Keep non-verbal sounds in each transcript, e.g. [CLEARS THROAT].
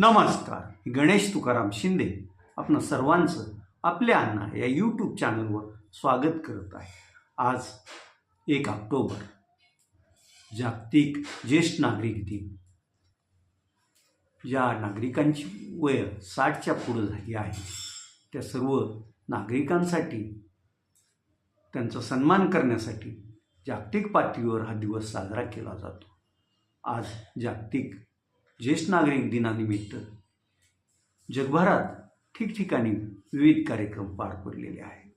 नमस्कार. गणेश तुकाराम शिंदे आपण सर्वांचं आपल्या अण्णा या यूट्यूब चॅनलवर स्वागत करत आहे. आज एक ऑक्टोबर जागतिक ज्येष्ठ नागरिक दिन. ज्या नागरिकांची वय साठच्या पुढं झाली आहे. त्या सर्व नागरिकांसाठी त्यांचा सन्मान करण्यासाठी जागतिक पातळीवर हा दिवस साजरा केला जातो. आज जागतिक ज्येष्ठ नागरिक दिनानिमित्त जगभरात ठिकठिकाणी विविध कार्यक्रम पार पडलेले आहेत.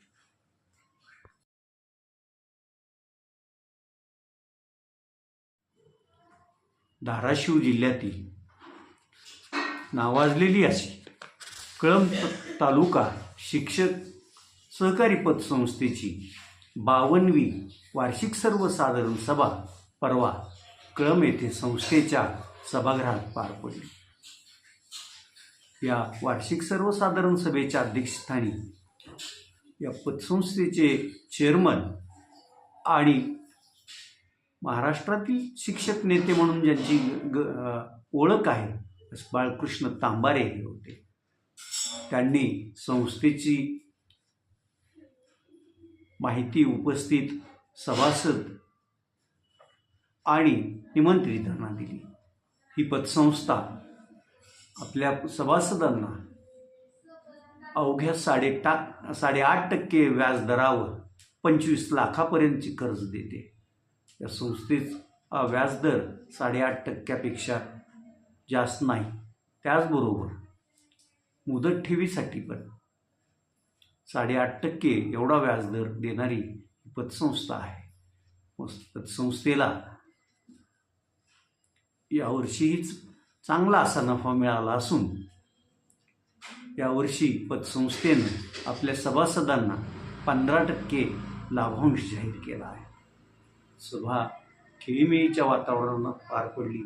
धाराशिव जिल्ह्यातील नावाजलेली अशी कळंब तालुका शिक्षक सहकारी पतसंस्थेची बावनवी वार्षिक सर्वसाधारण सभा परवा कळंब येथे संस्थेच्या सभागृहात पार पडली. या वार्षिक सर्वसाधारण सभेच्या अध्यक्षस्थानी या पतसंस्थेचे चेअरमन आणि महाराष्ट्रातील शिक्षक नेते म्हणून ज्यांची ग ओळख आहे बाळकृष्ण तांबारे हे होते. त्यांनी संस्थेची माहिती उपस्थित सभासद आणि निमंत्रितांना दिली. ही पतसंस्था आपल्या सभासदांना अवघ्या साडे टाक साडेआठ टक्के व्याजदरावर पंचवीस लाखापर्यंतची कर्ज देते. या संस्थेच व्याजदर साडेआठ टक्क्यापेक्षा जास्त नाही. त्याचबरोबर मुदत ठेवीसाठी पण साडेआठ टक्के एवढा व्याजदर देणारी ही पतसंस्था आहे. पतसंस्थेला यावर्षीच चांगला असा नफा मिळाला असून यावर्षी पतसंस्थेनं आपल्या सभासदांना पंधरा टक्के लाभांश जाहीर केला आहे. सभा खेळीमेळीच्या वातावरणात पार पडली.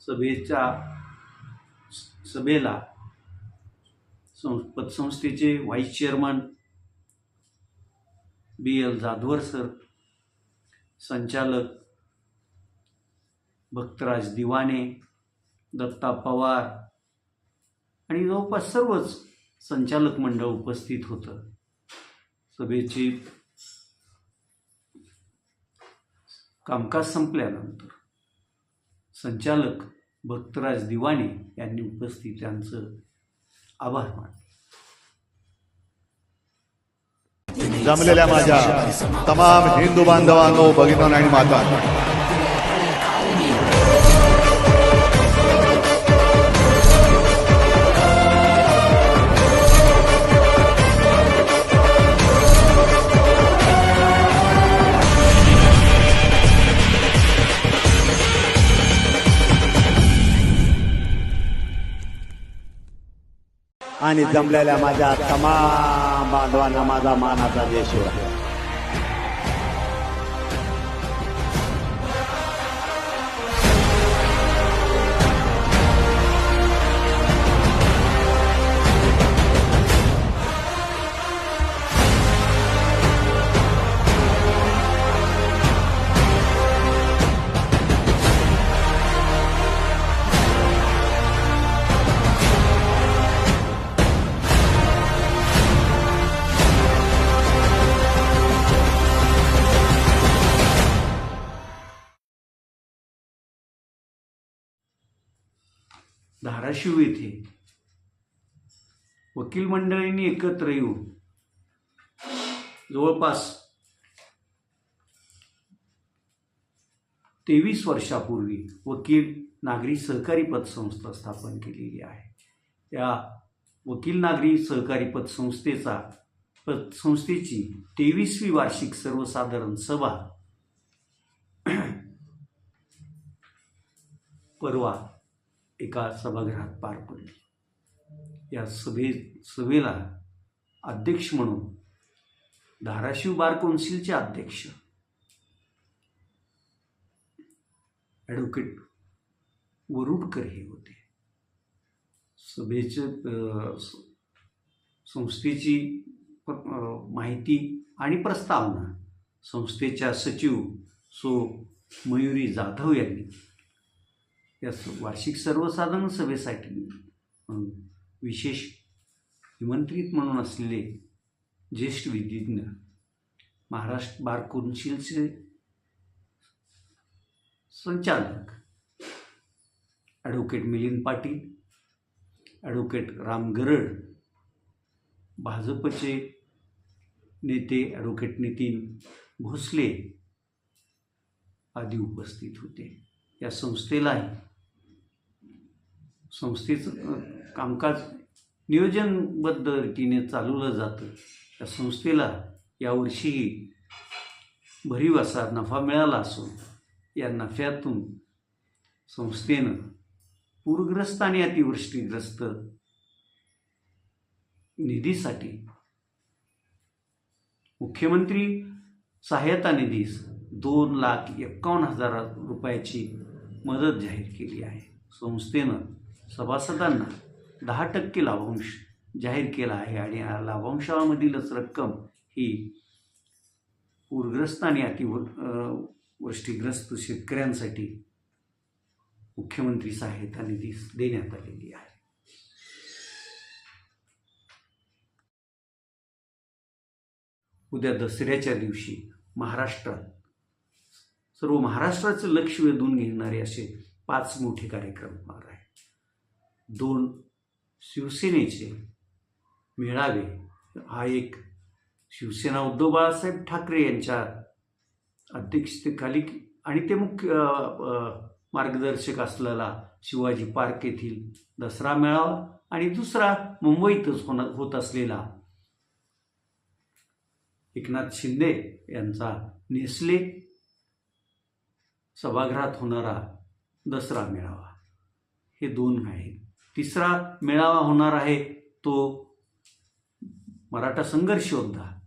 सभेच्या सभेला सं पतसंस्थेचे vice chairman B L Jadhavar sir संचालक भक्तराज दिवाने दत्ता पवार आणि जवळपास सर्वच संचालक मंडळ उपस्थित होतं. सभेची कामकाज संपल्यानंतर संचालक भक्तराज दिवाने यांनी उपस्थितांचं आभार मानले. जमलेल्या माझ्या तमाम हिंदू बांधवांनो भगिनी आणि माता आणि जमलेल्या माझ्या तमाम बांधवांना माझा मानाचा देश आहे धाराशिव येथे वकील मंडळींनी एकत्र येऊन जवळपास तेवीस वर्षापूर्वी वकील नागरी सहकारी पतसंस्था स्थापन केलेली आहे. त्या वकील नागरी सहकारी पतसंस्थेचा पतसंस्थेची तेवीसवी वार्षिक सर्वसाधारण सभा परवा एका सभागृहात पार पडली. या सभे सभेला अध्यक्ष म्हणून धाराशिव बार कौन्सिलचे अध्यक्ष ॲडव्होकेट वरुडकर हे होते. सभेचे संस्थेची माहिती आणि प्रस्तावना संस्थेच्या सचिव सो मयुरी जाधव यांनी या स- वार्षिक सर्वसाधारण सभेसाठी विशेष निमंत्रित म्हणून असलेले ज्येष्ठ विधिज्ञ महाराष्ट्र बार कौन्सिलचे संचालक ॲडव्होकेट मिलिंद पाटील ॲडव्होकेट राम गरड भाजपचे नेते ॲडव्होकेट नितीन भोसले आदी उपस्थित होते. या संस्थेलाही संस्थेचं कामकाज नियोजनबद्ध रीतीने चालवलं जातं. त्या संस्थेला यावर्षीही भरीव असा नफा मिळाला असून या नफ्यातून संस्थेनं पूरग्रस्त आणि अतिवृष्टीग्रस्त निधीसाठी मुख्यमंत्री सहाय्यता निधीस दोन लाख एक्कावन्न हजार रुपयाची मदत जाहीर केली आहे. संस्थेनं सभासदांना दहा टक्के लाभांश जाहीर केला आहे आणि या लाभांशामधीलच रक्कम ही पूरग्रस्त आणि अतिवृ वृष्टीग्रस्त शेतकऱ्यांसाठी मुख्यमंत्री सहायता निधी देण्यात आलेली आहे. उद्या दसऱ्याच्या दिवशी महाराष्ट्रात सर्व महाराष्ट्राचं लक्ष वेधून घेणारे असे पाच मोठे कार्यक्रम होणार आहेत. दोन शिवसेनेचे मेळावे. हा एक शिवसेना उद्धव बाळासाहेब ठाकरे यांच्या अध्यक्षतेखाली आणि ते मुख्य मार्गदर्शक असलेला शिवाजी पार्क येथील दसरा मेळावा आणि दुसरा मुंबईतच होण होत असलेला एकनाथ शिंदे यांचा नेस्ले सभागृहात होणारा दसरा मेळावा. हे दोन आहेत. तिसरा मेळावा होणार आहे तो मराठा संघर्ष योद्धा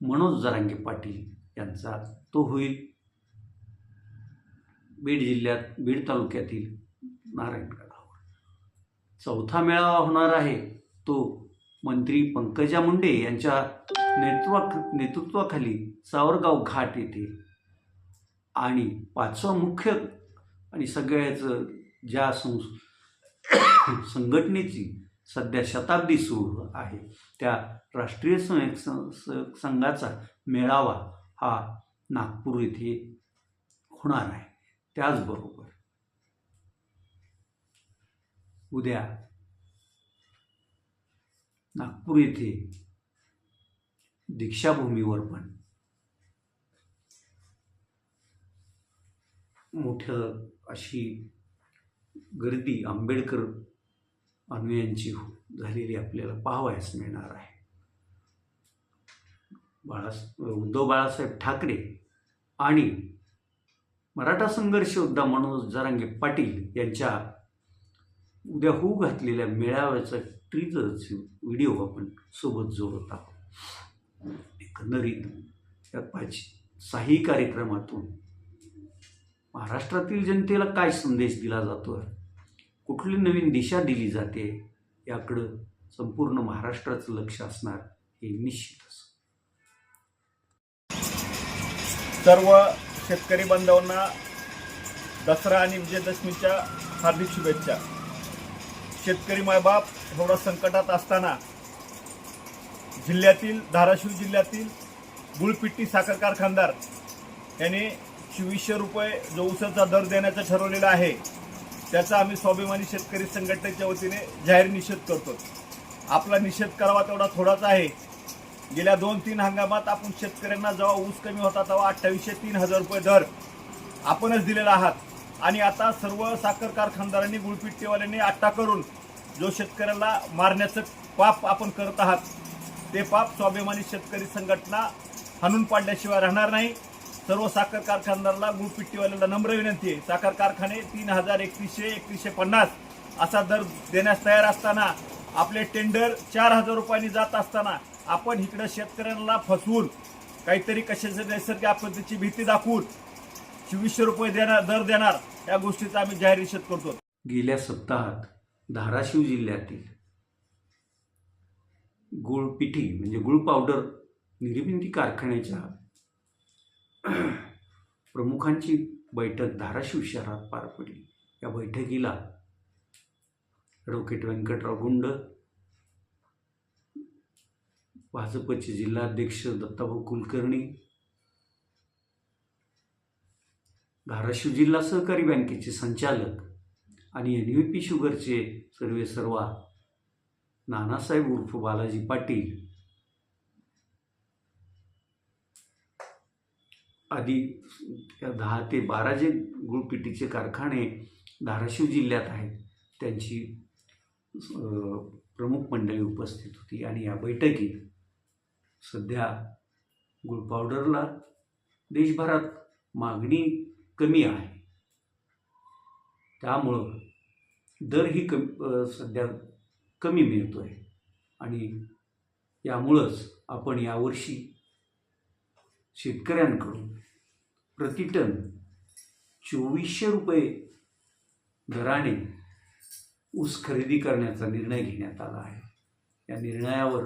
मनोज जरांगे पाटील यांचा. तो होईल बीड जिल्ह्यात बीड तालुक्यातील नारायणगडावर. चौथा मेळावा होणार आहे तो मंत्री पंकजा मुंडे यांच्या नेतृत्वा नेतृत्वाखाली सावरगाव घाट येथे. आणि पाचवा मुख्य आणि सगळ्याचं ज्या सं [COUGHS] संघटनेची सध्या शताब्दी सुरू आहे. त्या राष्ट्रीय स्वयं संघाचा मेळावा हा नागपूर येथे होणार आहे. त्याचबरोबर उद्या नागपूर येथे दीक्षाभूमीवर पण मोठं अशी गर्दी आंबेडकर अनुयांची हो- झालेली आपल्याला पाहावयास मिळणार आहे. बाळा उद्धव बाळासाहेब ठाकरे आणि मराठा संघर्ष योद्धा मनोज जरांगे पाटील यांच्या उद्या होऊ घातलेल्या मेळाव्याचा ट्रीजरच व्हिडिओ आपण सोबत जोडत आहोत. एकंदरीत या पाच साही कार्यक्रमातून महाराष्ट्रातील जनतेला काय संदेश दिला जातो कुठली नवीन दिशा दिली जाते? याकडं संपूर्ण महाराष्ट्राचं लक्ष असणार हे निश्चितच सर्व शेतकरी बांधवांना दसरा आणि विजयदशमीच्या हार्दिक शुभेच्छा. शेतकरी मायबाप एवढा संकटात असताना जिल्ह्यातील धाराशिव जिल्ह्यातील गुळपिट्टी साखर कारखानदार यांनी चोवीसशे रुपये जो ऊसाचा दर देण्याचं ठरवलेलं आहे. त्याचा आम्ही स्वाभिमानी शेतकरी संघटनेच्या वतीने जाहीर निषेध करतो. आपला निषेध करावा तेवढा थोडाच आहे. गेल्या दोन तीन हंगामात आपण शेतकऱ्यांना जेव्हा ऊस कमी होता तेव्हा अठ्ठावीसशे तीन हजार रुपये दर आपणच दिलेला आहात. आणि आता सर्व साखर कारखानदारांनी गुळपिट्टीवाल्यांनी अट्टा करून जो शेतकऱ्याला मारण्याचं पाप आपण करत आहात ते पाप स्वाभिमानी शेतकरी संघटना हाणून पाडल्याशिवाय राहणार नाही. सर्व साखर कारखानदाराला गुळपिट्टीवाल्याला नम्र विनंती आहे. साखर कारखाने तीन हजार एकतीसशे एकतीसशे पन्नास असा दर देण्यास तयार असताना आपले टेंडर चार हजार रुपयांनी जात असताना आपण इकडं शेतकऱ्यांना फसवून काहीतरी कशाची नैसर्गिक आपत्तीची भीती दाखवून चोवीसशे रुपये देणार दर देणार या गोष्टीचा आम्ही जाहीर निषेध करतो. गेल्या सप्ताहात धाराशिव जिल्ह्यातील गुळपिठी म्हणजे गुळ पावडर निर्मिती कारखान्याच्या [CLEARS THROAT] प्रमुखांची बैठक धाराशिव शहरात पार पडली. या बैठकीला ॲडव्होकेट व्यंकटराव गुंड भाजपचे जिल्हाध्यक्ष दत्ताभाऊ कुलकर्णी धाराशिव जिल्हा सहकारी बँकेचे संचालक आणि एन व्ही पी शुगरचे सर्वे सर्वा नानासाहेब उर्फ बालाजी पाटील आधी दहा ते बारा जे गुळपिटीचे कारखाने धाराशिव जिल्ह्यात आहेत त्यांची प्रमुख मंडळी उपस्थित होती आणि या बैठकीत सध्या गुळ पावडरला देशभरात मागणी कमी आहे. त्यामुळं दरही कमी सध्या कमी मिळतो आहे आणि यामुळंच आपण यावर्षी शेतकऱ्यांकडून प्रतिटन चोवीसशे रुपये दराने ऊस खरेदी करण्याचा निर्णय घेण्यात आला आहे. या निर्णयावर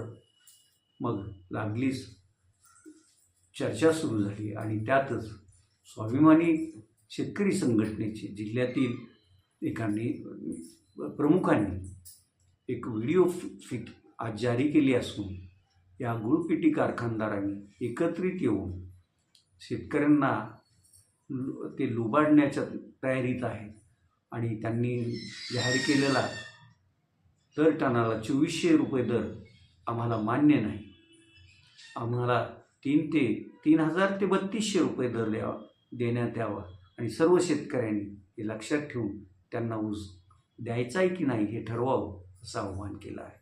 मग लागलीच चर्चा सुरू झाली आणि त्यातच स्वाभिमानी शेतकरी संघटनेचे जिल्ह्यातील एकांनी प्रमुखांनी एक व्हिडिओ फिट आज जारी केली असून या गुळपिटी कारखानदारांनी एकत्रित येऊन शेतकऱ्यांना लु- ते लुबाडण्याच्या तयारीत आहेत आणि त्यांनी जाहीर केलेला दर टनाला चोवीसशे रुपये दर आम्हाला मान्य नाही. आम्हाला तीन ते तीन हजार ते बत्तीसशे रुपये दर द्यावा देण्यात यावा आणि सर्व शेतकऱ्यांनी हे लक्षात ठेवून त्यांना ऊस द्यायचा आहे की नाही हे ठरवावं असं आव्हान केलं आहे.